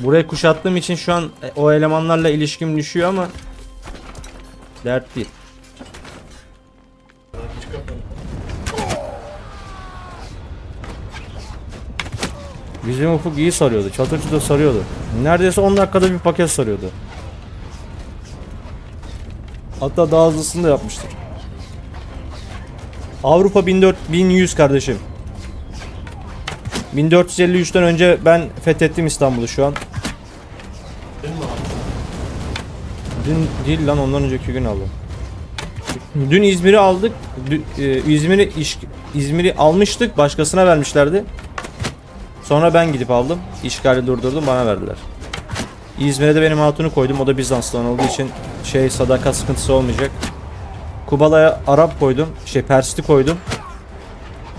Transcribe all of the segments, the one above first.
Burayı kuşattığım için şu an e, o elemanlarla ilişkim düşüyor ama dert değil. Bizim ufuk iyi sarıyordu. Çatır da sarıyordu. Neredeyse 10 dakikada bir paket sarıyordu. Hatta daha hızlısını da yapmıştır. Avrupa 1400 1100 kardeşim. 1453'ten önce ben fethettim İstanbul'u şu an. Dün değil lan ondan önceki gün aldım. Dün İzmir'i aldık. E, İzmir'i İzmir'i almıştık. Başkasına vermişlerdi. Sonra ben gidip aldım. İşgali durdurdum bana verdiler. İzmir'e de benim hatunu koydum. O da Bizans'tan olduğu için şey sadakat sıkıntısı olmayacak. Kubala'ya Arap koydum. Şey Persli koydum.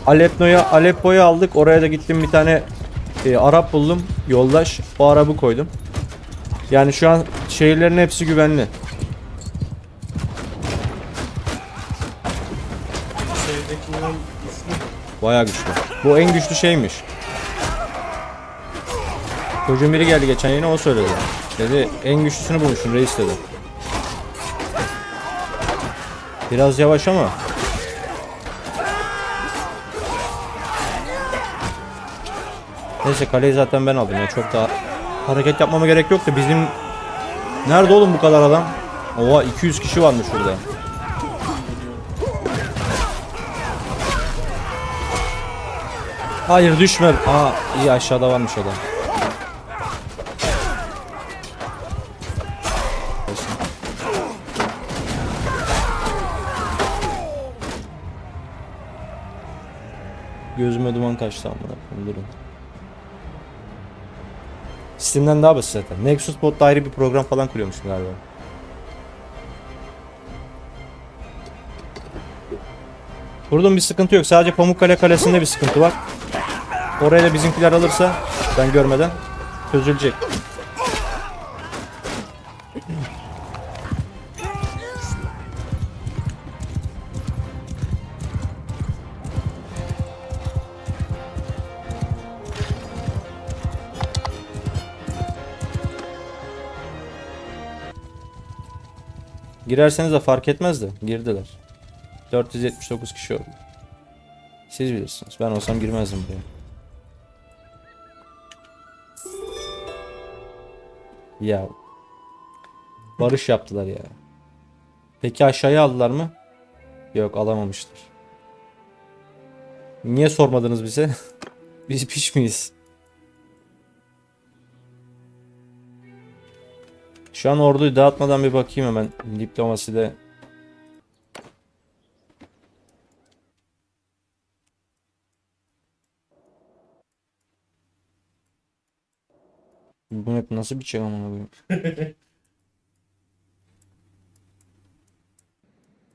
Aleppo'ya Aleppo'yu aldık. Oraya da gittim bir tane e, Arap buldum. Yoldaş. O Arap'ı koydum. Yani şu an şehirlerin hepsi güvenli. Şeydekinden güçlü. Bayağı güçlü. Bu en güçlü şeymiş. Çocuğun biri geldi geçen yine o söyledi. Dedi en güçlüsünü bulmuşsun reis dedi. Biraz yavaş ama. Neyse kaleyi zaten ben aldım ya çok daha hareket yapmama gerek yoktu. Bizim Nerede oğlum bu kadar adam? Oha 200 kişi varmış burada. Hayır düşme. Aa iyi aşağıda varmış adam. Gözüme duman kaçtı amına koyayım, durun. Steam'den daha basit zaten. Nexus Bot'ta ayrı bir program falan kuruyormuşum galiba. Burada bir sıkıntı yok. Sadece Pamukkale Kalesi'nde bir sıkıntı var. Oraya da bizimkiler alırsa ben görmeden çözülecek. Girerseniz de fark etmez de girdiler. 479 kişi oldu. Siz bilirsiniz. Ben olsam girmezdim buraya. Ya. Barış yaptılar ya. Peki aşağıya aldılar mı? Yok alamamışlar. Niye sormadınız bize? Biz piş miyiz? Şu an orduyu dağıtmadan bir bakayım hemen diplomaside. Bu hep nasıl bir şey amına koyayım?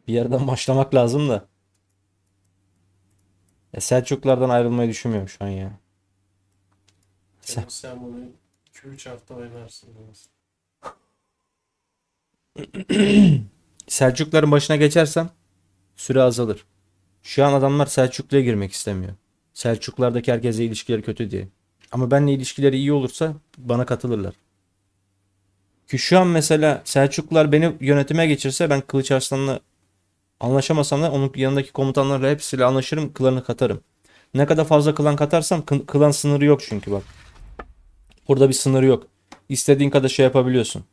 Bir yerden başlamak lazım da. Ya Selçuklardan ayrılmayı düşünmüyorum şu an ya. Sen- Sen, bunu 2-3 hafta oynarsın. biraz. Selçukların başına geçersem süre azalır. Şu an adamlar Selçuklu'ya girmek istemiyor. Selçuklardaki herkese ilişkileri kötü diye. Ama benimle ilişkileri iyi olursa bana katılırlar. Ki şu an mesela Selçuklular beni yönetime geçirse ben Kılıç Arslan'la anlaşamasam da onun yanındaki komutanlarla hepsiyle anlaşırım, klanı katarım. Ne kadar fazla klan katarsam kı- klan sınırı yok çünkü bak. Burada bir sınırı yok. İstediğin kadar şey yapabiliyorsun.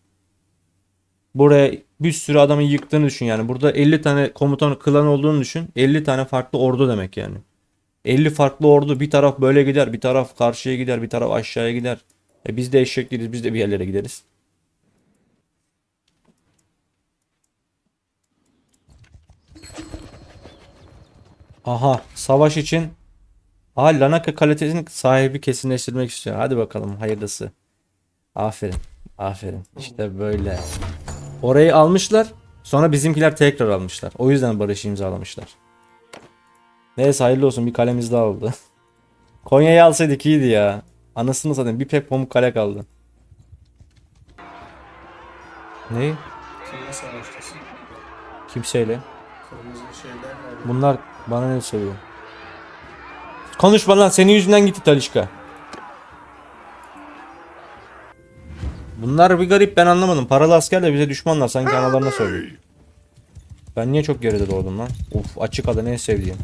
Buraya bir sürü adamın yıktığını düşün yani. Burada 50 tane komutan klan olduğunu düşün. 50 tane farklı ordu demek yani. 50 farklı ordu bir taraf böyle gider, bir taraf karşıya gider, bir taraf aşağıya gider. E biz de eşek değiliz, biz de bir yerlere gideriz. Aha, savaş için Aha Lanaka kalitesinin sahibi kesinleştirmek istiyor. Hadi bakalım hayırlısı. Aferin. Aferin. İşte böyle. Orayı almışlar. Sonra bizimkiler tekrar almışlar. O yüzden barış imzalamışlar. Neyse hayırlı olsun bir kalemiz daha oldu. Konya'yı alsaydık iyiydi ya. Anasını satayım bir pek pamuk kale kaldı. Ne? Kimseyle. Bunlar bana ne söylüyor? Konuşma lan senin yüzünden gitti Talişka. Bunlar bir garip ben anlamadım. Paralı asker de bize düşmanlar sanki analarına söylüyor. Ben niye çok geride doğdum lan? Uf açık alan en sevdiğim.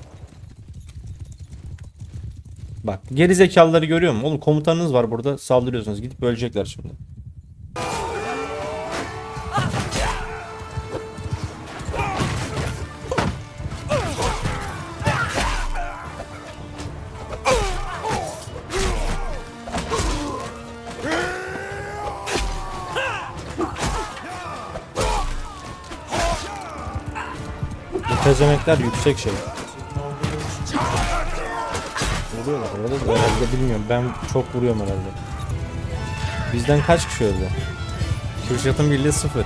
Bak geri zekalıları görüyor musun? Oğlum komutanınız var burada saldırıyorsunuz. Gidip ölecekler şimdi. Bu tezemekler yüksek şey. Vuruyorlar orada da herhalde bilmiyorum. Ben çok vuruyorum herhalde. Bizden kaç kişi öldü? Kürşat'ın birliği sıfır.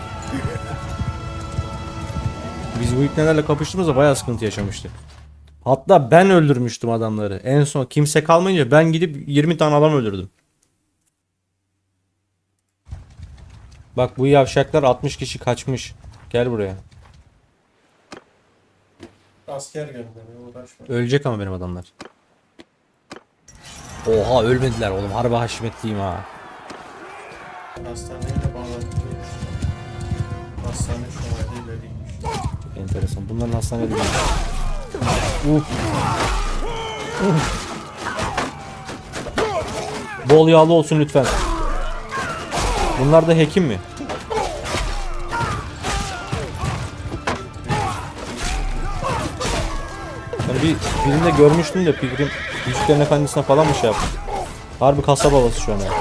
Biz bu ipnelerle kapıştığımızda bayağı sıkıntı yaşamıştık. Hatta ben öldürmüştüm adamları. En son kimse kalmayınca ben gidip 20 tane adam öldürdüm. Bak bu yavşaklar 60 kişi kaçmış. Gel buraya. Asker gönderiyor uğraşma. Ölecek ama benim adamlar. Oha ölmediler oğlum. Harbi haşmetliyim ha. Hastaneyle bağlantılı. Hastane şu an ileriymiş. Enteresan. Bunların hastanede değil. Uf. Uf. Bol yağlı olsun lütfen. Bunlar da hekim mi? Bir birinde görmüştüm de Pilgrim Yüzüklerin Efendisi'ne falan mı şey yaptı? Harbi kasaba havası şu an ya.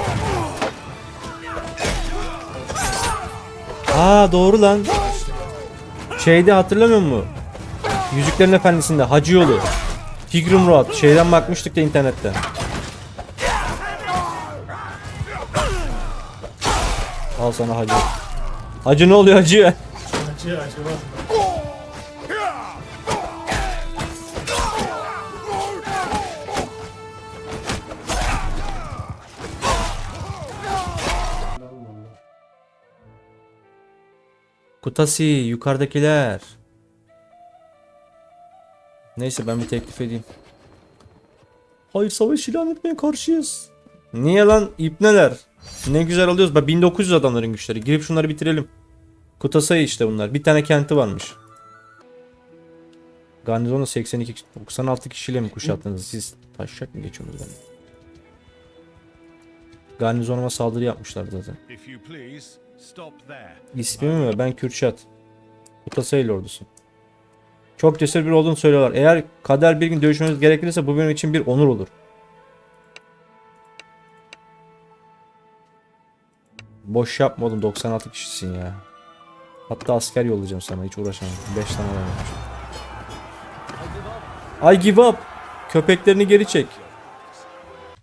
Aa doğru lan. Şeyde hatırlamıyor musun? Yüzüklerin Efendisi'nde Hacı Yolu. Tigrum Road. Şeyden bakmıştık da internetten. Al sana Hacı. Hacı ne oluyor Hacı? Acı acı Kutasi yukarıdakiler. Neyse ben bir teklif edeyim. Hayır savaş ilan etmeye karşıyız. Niye lan ipneler? Ne güzel alıyoruz. Bak 1900 adamların güçleri. Girip şunları bitirelim. Kutasayı işte bunlar. Bir tane kenti varmış. Garnizonu 82 96 kişiyle mi kuşattınız? Siz taşacak mı geçiyorsunuz beni? Garnizonuma saldırı yapmışlar zaten. İsmimi mi? Ben Kürşat. Kutasayıl ordusu. Çok cesur bir olduğunu söylüyorlar. Eğer kader bir gün dövüşmemiz gerekirse bu benim için bir onur olur. Boş yapma oğlum 96 kişisin ya. Hatta asker yollayacağım sana hiç uğraşamam. 5 tane vermiş. I give up. Köpeklerini geri çek.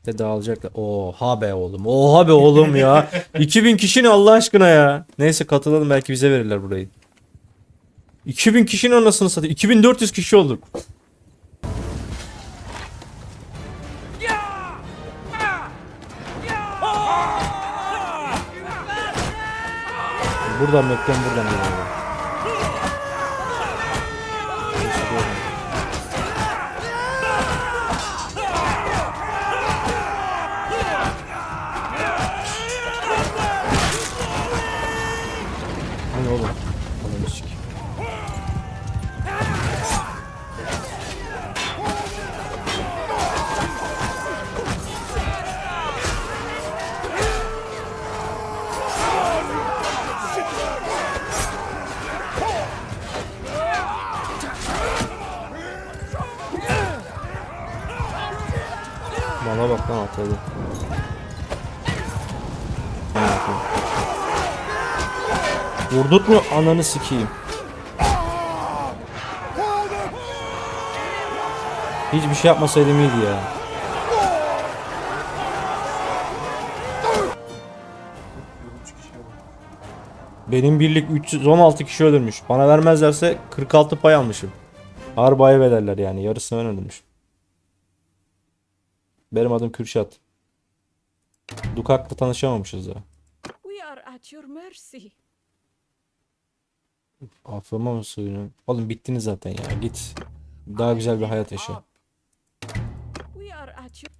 De dağılacaklar. Oha be oğlum. Oha be oğlum ya. 2000 kişi ne Allah aşkına ya. Neyse katılalım belki bize verirler burayı. 2000 kişinin anasını satayım. 2400 kişi olduk. Buradan bekleyin buradan geliyorum. Bana bakayım. Vurduk mu ananı sikeyim. Hiçbir şey yapmasaydım iyiydi ya. Benim birlik 316 kişi öldürmüş. Bana vermezlerse 46 pay almışım. Ağır ederler yani. Yarısını ben öldürmüşüm. Benim adım Kürşat. Dukak'la tanışamamışız daha. We are at your mercy. Affıma mı sığınıyorum? Oğlum bittiniz zaten ya. Git. Daha güzel bir hayat yaşa. We are at your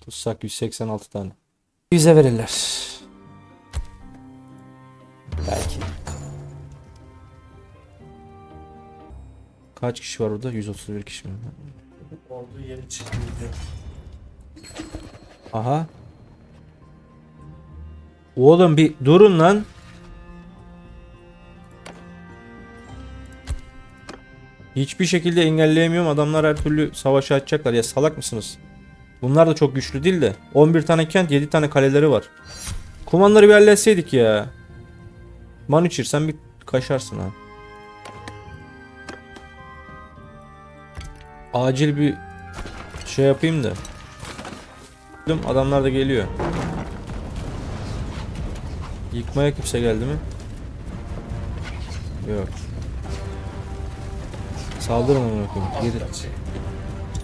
Tutsak 186 tane. Bize verirler. Belki. Kaç kişi var orada? 131 kişi mi? Olduğu yeri çıktı. Aha. Oğlum bir durun lan. Hiçbir şekilde engelleyemiyorum. Adamlar her türlü savaşa açacaklar. Ya salak mısınız? Bunlar da çok güçlü değil de. 11 tane kent, 7 tane kaleleri var. Kumanları bir halletseydik ya. Man içirsen bir kaşarsın ha. Acil bir şey yapayım da. Adamlar da geliyor. Yıkmaya kimse geldi mi? Yok. Saldırın onu bakayım. Geri.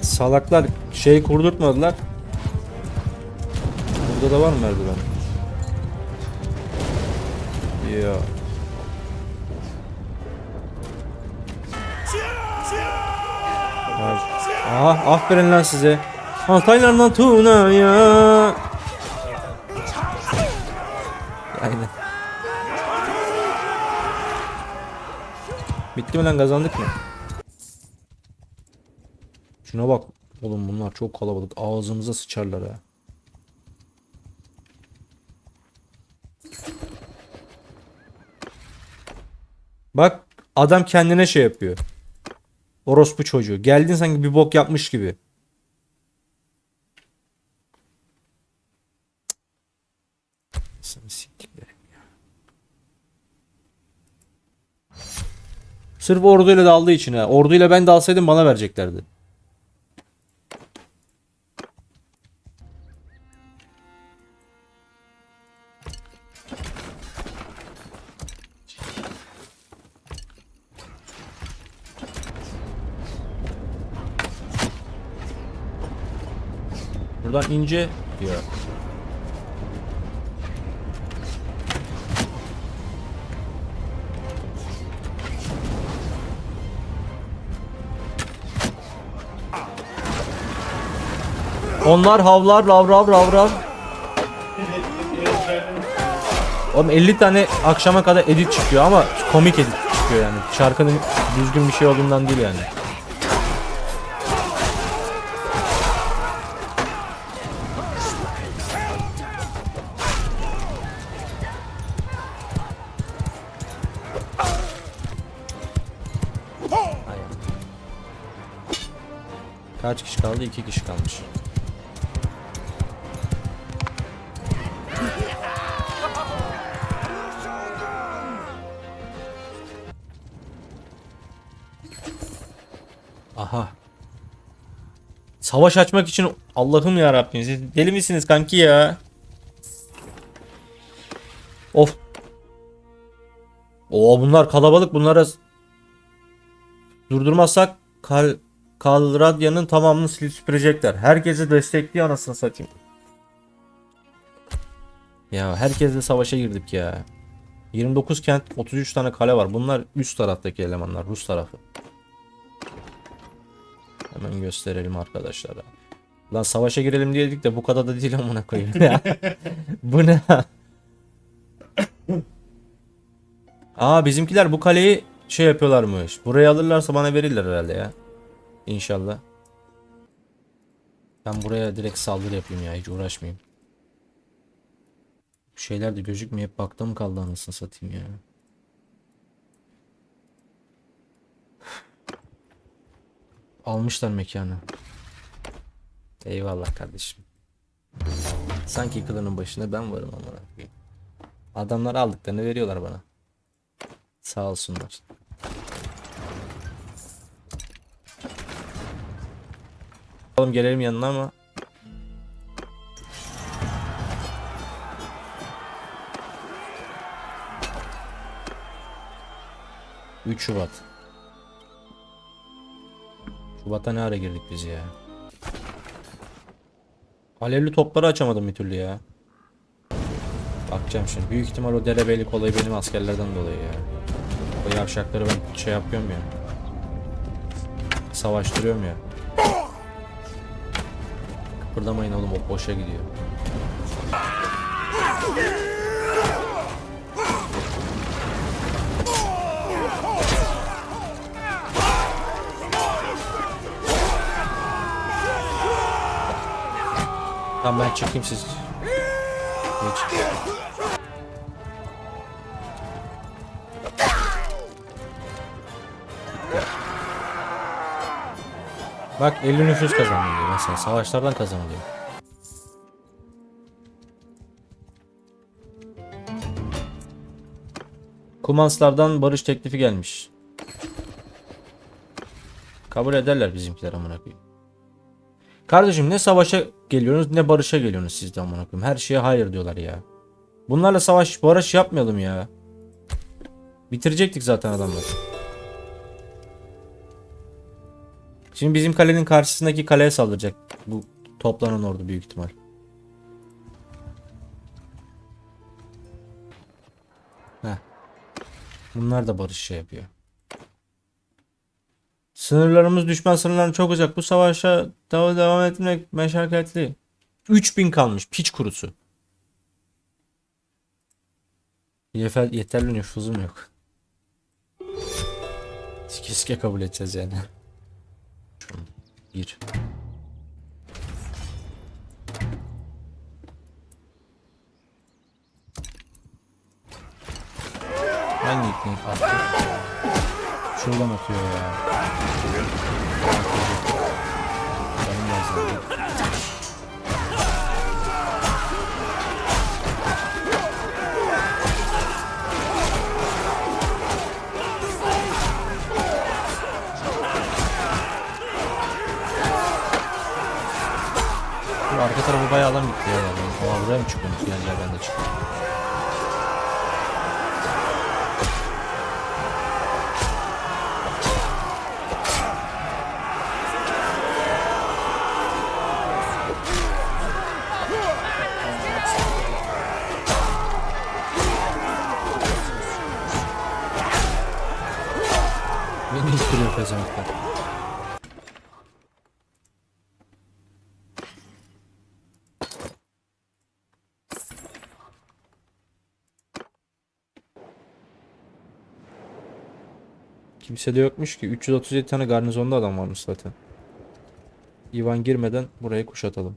Salaklar şey kurdurtmadılar. Burada da var mı merdiven? Ya. Aha aferin lan size. Altaylardan Tuna'ya. Aynen. Bitti mi lan kazandık mı? Şuna bak. Oğlum bunlar çok kalabalık. Ağzımıza sıçarlar ha. Bak adam kendine şey yapıyor. Orospu çocuğu. Geldin sanki bir bok yapmış gibi. Sırf orduyla daldığı için ha. Orduyla ben dalsaydım bana vereceklerdi. Buradan ince diyor. Onlar havlar rav rav rav rav. Oğlum 50 tane akşama kadar edit çıkıyor ama komik edit çıkıyor yani. Şarkının düzgün bir şey olduğundan değil yani. Kaç kişi kaldı? 2 kişi kalmış. Aha. Savaş açmak için Allah'ım ya Rabbim siz deli misiniz kanki ya? Of. Oo bunlar kalabalık bunlara durdurmazsak Kal Kalradya'nın tamamını silip süpürecekler. Herkesi destekliyor anasını satayım. Ya herkesle savaşa girdik ya. 29 kent 33 tane kale var. Bunlar üst taraftaki elemanlar Rus tarafı. Hemen gösterelim arkadaşlara. Lan savaşa girelim diye dedik de bu kadar da değil amına koyayım ya. bu ne? Aa bizimkiler bu kaleyi şey yapıyorlarmış. Burayı alırlarsa bana verirler herhalde ya. İnşallah. Ben buraya direkt saldırı yapayım ya hiç uğraşmayayım. Bu şeyler de gözükmüyor. Mı kaldı anasını satayım ya. Almışlar mekanı. Eyvallah kardeşim. Sanki kılının başında ben varım koyayım. Adamlar aldıklarını veriyorlar bana. Sağ olsunlar. Oğlum gelelim yanına ama Üç Şubat. Şubat'a ne ara girdik biz ya? Alevli topları açamadım bir türlü ya. Bakacağım şimdi. Büyük ihtimal o derebeylik olayı benim askerlerden dolayı ya. O yavşakları ben şey yapıyorum ya. Savaştırıyorum ya. Kıpırdamayın oğlum o boşa gidiyor. Tamam ben çıkayım siz. Geç. Bak 50 nüfus kazanılıyor mesela savaşlardan kazanılıyor. Kumanslardan barış teklifi gelmiş. Kabul ederler bizimkiler amına koyayım. Kardeşim ne savaşa geliyorsunuz ne barışa geliyorsunuz siz de amına koyayım. Her şeye hayır diyorlar ya. Bunlarla savaş barış yapmayalım ya. Bitirecektik zaten adamları. Şimdi bizim kalenin karşısındaki kaleye saldıracak bu toplanan ordu büyük ihtimal. Heh. Bunlar da barış şey yapıyor. Sınırlarımız düşman sınırlarına çok uzak. Bu savaşa dev- devam etmek meşakkatli. 3000 kalmış piç kurusu. Yeter, yeterli nüfuzum yok. Sike kabul edeceğiz yani. Şunu bir. Hangi ipneyi attı? Şuradan atıyor ya. Benim lazım. Arka tarafı bayağı adam gitti ya. Yani. Aa, buraya mı çıkıyormuş? Gel gel ben de çıkayım. Beni ittiriyor pezevenkler. Kimse de yokmuş ki. 337 tane garnizonda adam varmış zaten. Ivan girmeden burayı kuşatalım.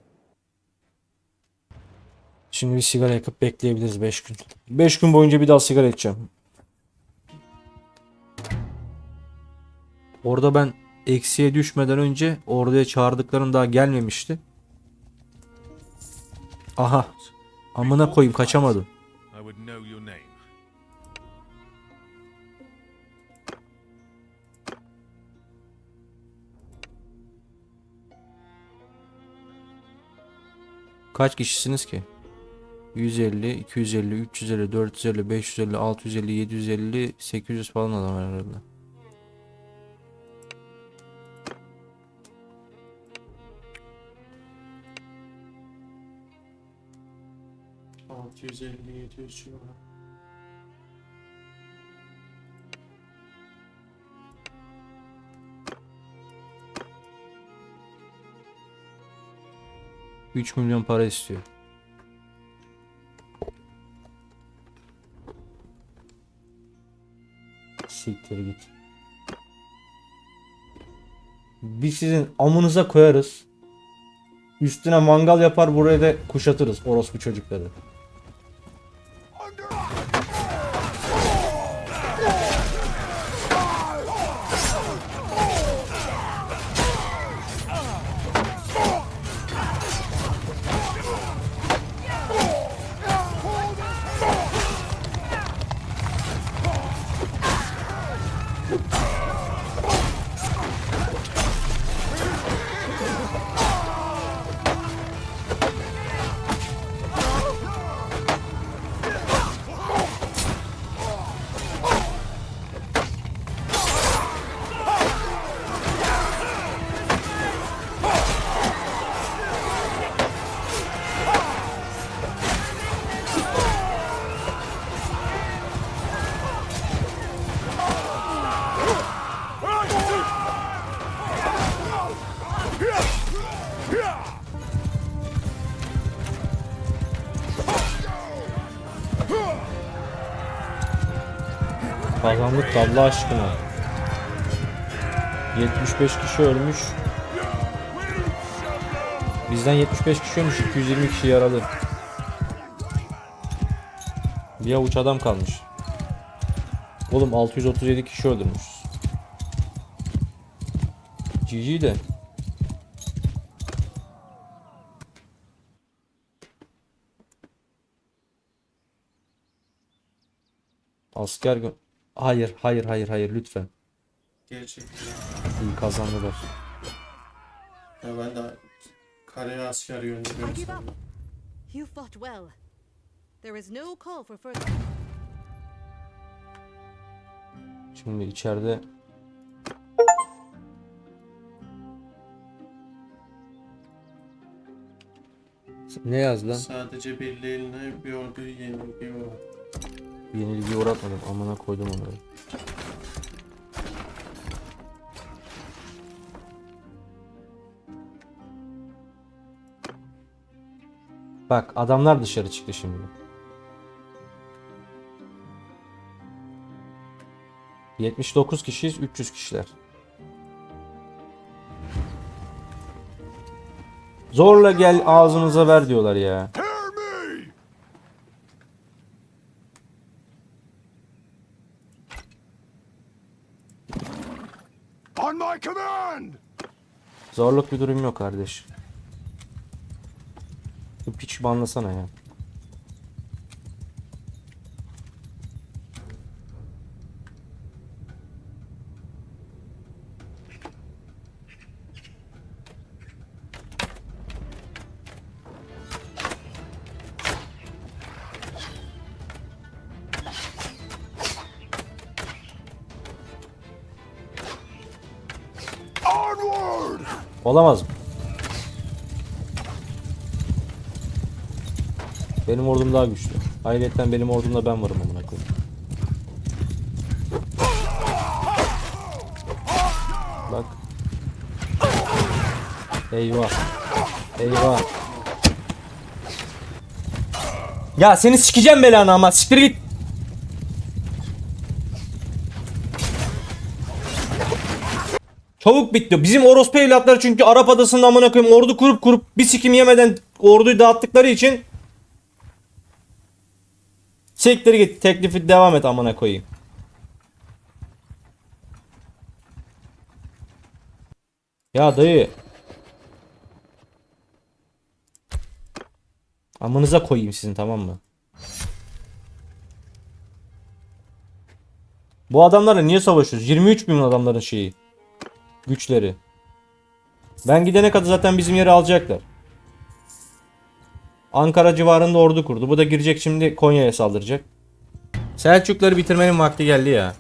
Şimdi bir sigara yakıp bekleyebiliriz 5 gün. 5 gün boyunca bir daha sigara içeceğim. Orada ben eksiye düşmeden önce oraya çağırdıkların daha gelmemişti. Aha. Amına koyayım kaçamadım. Kaç kişisiniz ki? 150, 250, 350, 450, 550, 650, 750, 800 falan adam herhalde. Altı yüz elli, yedi yüz civarı. Üç milyon para istiyor. Siktir git. Biz sizin amınıza koyarız. Üstüne mangal yapar buraya da kuşatırız orospu çocukları. Kazandık da Allah aşkına. 75 kişi ölmüş. Bizden 75 kişi ölmüş. 220 kişi yaralı. Bir avuç adam kalmış. Oğlum 637 kişi öldürmüşüz. GG de. Asker gö- Hayır, hayır, hayır, hayır lütfen. Gerçekten. İyi kazandılar. Ya ben de kareye asker gönderiyorum Give up. You fought well. There is no call for further. Şimdi içeride ne yaz lan? Sadece birliğine bir orduyu yeniliyor. Yenilgiye uğratmadım. Amına koydum onları. Bak adamlar dışarı çıktı şimdi. ...79 kişiyiz, 300 kişiler. Zorla gel ağzımıza ver diyorlar ya. Zorluk bir durum yok kardeş. Bu piç banlasana ya. Olamaz mı? Benim ordum daha güçlü. Ayrıca benim ordumda ben varım amına koyayım. Bak. Eyvah. Eyvah. Ya seni sikeceğim belanı ama siktir git. Çabuk bitti. Bizim orospu evlatları çünkü Arap adasında amına koyayım ordu kurup kurup bir sikim yemeden orduyu dağıttıkları için Siktir git teklifi devam et amına koyayım. Ya dayı. Amınıza koyayım sizin tamam mı? Bu adamlarla niye savaşıyoruz? 23 bin adamların şeyi. Güçleri. Ben gidene kadar zaten bizim yeri alacaklar. Ankara civarında ordu kurdu. Bu da girecek şimdi Konya'ya saldıracak. Selçukları bitirmenin vakti geldi ya.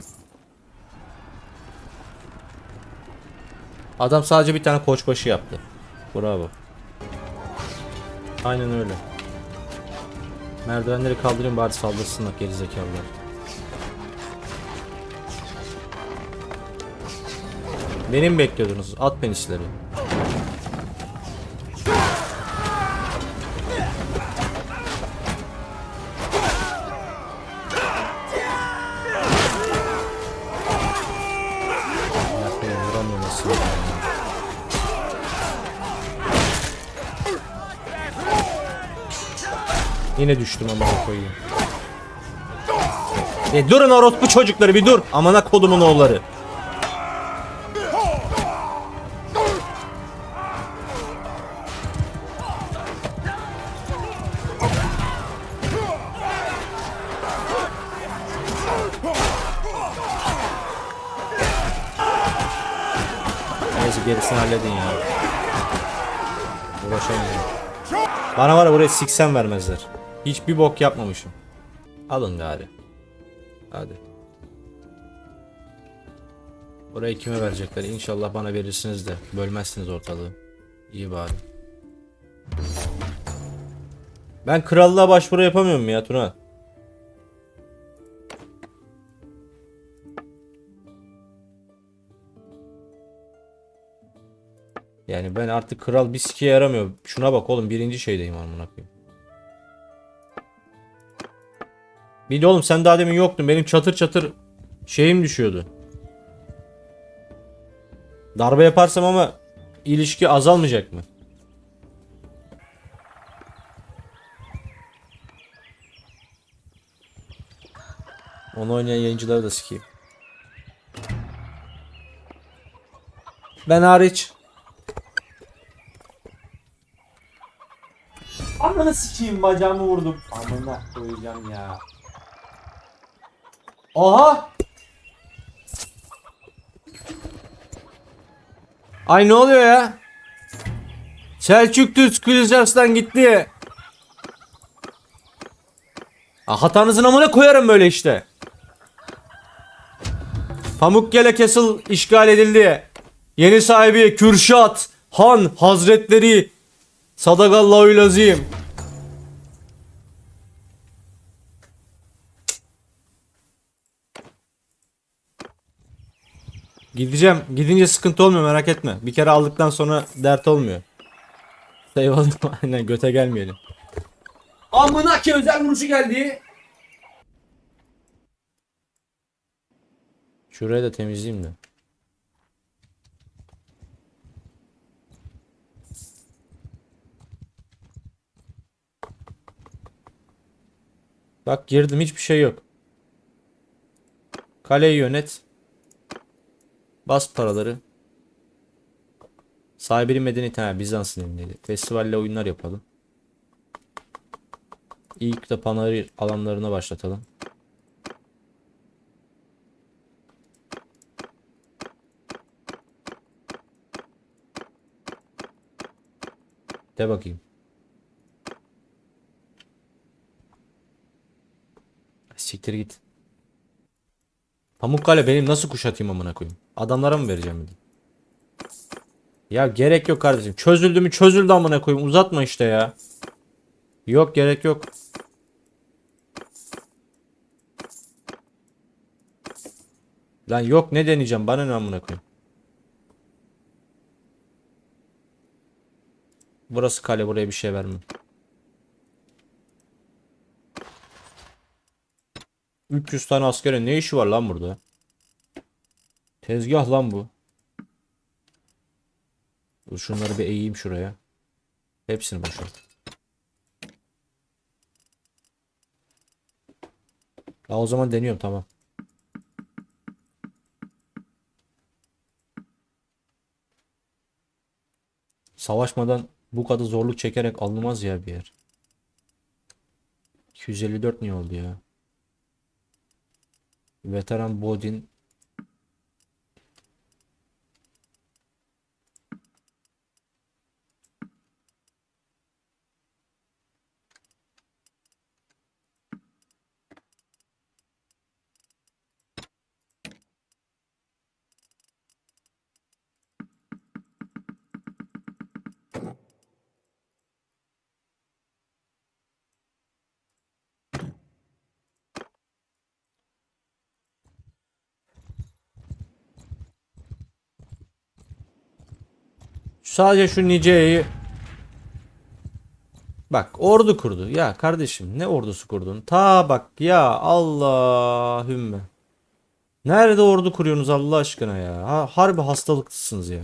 Adam sadece bir tane koçbaşı yaptı. Bravo. Aynen öyle. Merdivenleri kaldırın bari saldırsınlar gerizekalılar. Benim bekliyordunuz. At penisleri. Yine düştüm amına koyayım. E durun orospu çocukları bir dur. Amına kodumun oğulları. Neyse gerisini halledin ya. Uğraşamıyorum. Bana var ya buraya siksen vermezler. Hiçbir bok yapmamışım. Alın gari. Hadi. Burayı kime verecekler? İnşallah bana verirsiniz de bölmezsiniz ortalığı. İyi bari. Ben krallığa başvuru yapamıyorum ya Tuna. Yani ben artık kral bir sikiye yaramıyor. Şuna bak oğlum birinci şeydeyim amına koyayım. Bir de oğlum sen daha demin yoktun. Benim çatır çatır şeyim düşüyordu. Darbe yaparsam ama ilişki azalmayacak mı? Onu oynayan yayıncıları da sikeyim. Ben hariç. Amına sikeyim bacağımı vurdum. Amına koyacağım ya. Aha! Ay ne oluyor ya? Selçuk Türk Kılıçarslan gitti. Ha, hatanızın amına koyarım böyle işte. Pamukkale Castle işgal edildi. Yeni sahibi Kürşat Han Hazretleri Sadakallahu lazim. Gideceğim. Gidince sıkıntı olmuyor merak etme. Bir kere aldıktan sonra dert olmuyor. Eyvallah. Aynen göte gelmeyelim. Amına ki özel vuruşu geldi. Şurayı da temizleyeyim de. Bak girdim hiçbir şey yok. Kaleyi yönet. Bas paraları. Sahibinin medeniyeti ha Bizans'ın elindeydi. Festivalle oyunlar yapalım. İlk de panayır alanlarına başlatalım. De bakayım. Siktir git. Pamukkale benim nasıl kuşatayım amına koyayım? Adamlara mı vereceğim bir de? Ya gerek yok kardeşim. Çözüldü mü çözüldü amına koyayım. Uzatma işte ya. Yok gerek yok. Lan yok ne deneyeceğim bana ne amına koyayım. Burası kale buraya bir şey vermem. 300 tane askere ne işi var lan burada? Tezgah lan bu. Şunları bir eğeyim şuraya. Hepsini boşalt. Ya o zaman deniyorum tamam. Savaşmadan bu kadar zorluk çekerek alınmaz ya bir yer. 254 niye oldu ya? Veteran Bodin Sadece şu Nice'yi Bak ordu kurdu. Ya kardeşim ne ordusu kurdun? Ta bak ya Allahümme. Nerede ordu kuruyorsunuz Allah aşkına ya? Ha, harbi hastalıklısınız ya.